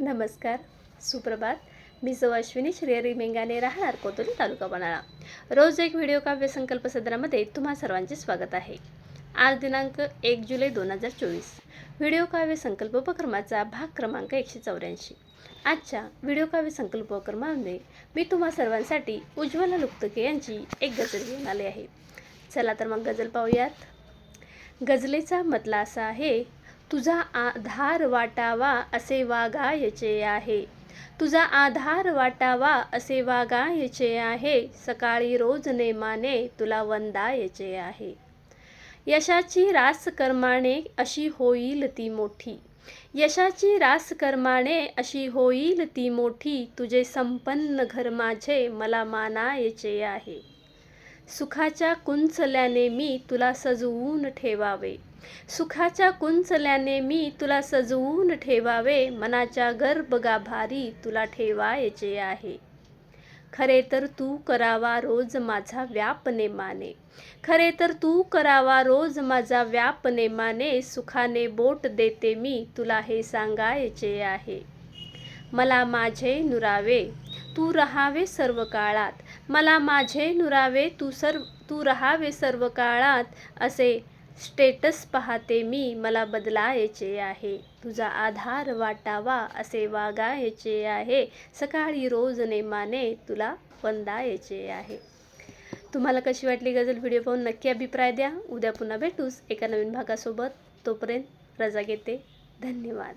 नमस्कार सुप्रभात. मी सौ अश्विनी श्रेयरी मेंगाने राहणार कोतोली तालुका बनाळा रोज एक व्हिडिओ काव्य संकल्प सदरामध्ये तुम्हा सर्वांचे स्वागत आहे. आज दिनांक एक जुलै दोन हजार चोवीस. व्हिडिओ काव्य संकल्प उपक्रमाचा भाग क्रमांक एकशे चौऱ्याऐंशी. आजच्या व्हिडिओ काव्य संकल्प उपक्रमामध्ये मी तुम्हा सर्वांसाठी उज्ज्वला लुप्तके यांची एक गजल घेऊन आले आहे. चला तर मग गजल पाहूयात. गझलेचा मतला असा आहे तुझा आधार वाटावा असे वागायचे आहे. तुझा आधार वाटावा असे वागायचे आहे. सकाळी रोज नेमाने तुला वंदायचे आहे. यशाची रास कर्माने अशी होईल ती मोठी. यशाची रास कर्माने अशी होईल ती मोठी. तुझे संपन्न घर माझे मला मानायचे आहे. सुखाच्या कुंचल्याने मी तुला सजवून ठेवावे. सुखाच्या कुंचल्याने मी तुला सजवून ठेवावे. मनाच्या गर्भगाभारी तुला ठेवायचे आहे. खरे तर तू करावा रोज माझा व्याप नेमाने खरे तर तू करावा रोज माझा व्याप नेमाने सुखाने बोट देते मी तुला हे सांगायचे आहे. मला माझे नुरावे तू रहावे सर्व काळात. मला माझे नुरावे तू सर्व तू रहावे सर्व काळात असे स्टेटस पाहते मी मला बदलायचे आहे. तुझा आधार वाटावा असे वागायचे आहे. सकाळी रोज नेमाने तुला वंदायचे आहे. तुम्हाला कशी वाटली गझल? व्हिडिओ पाहून नक्की अभिप्राय द्या. उद्या पुन्हा भेटूस एका नवीन भागासोबत. तोपर्यंत रजा घेते. धन्यवाद.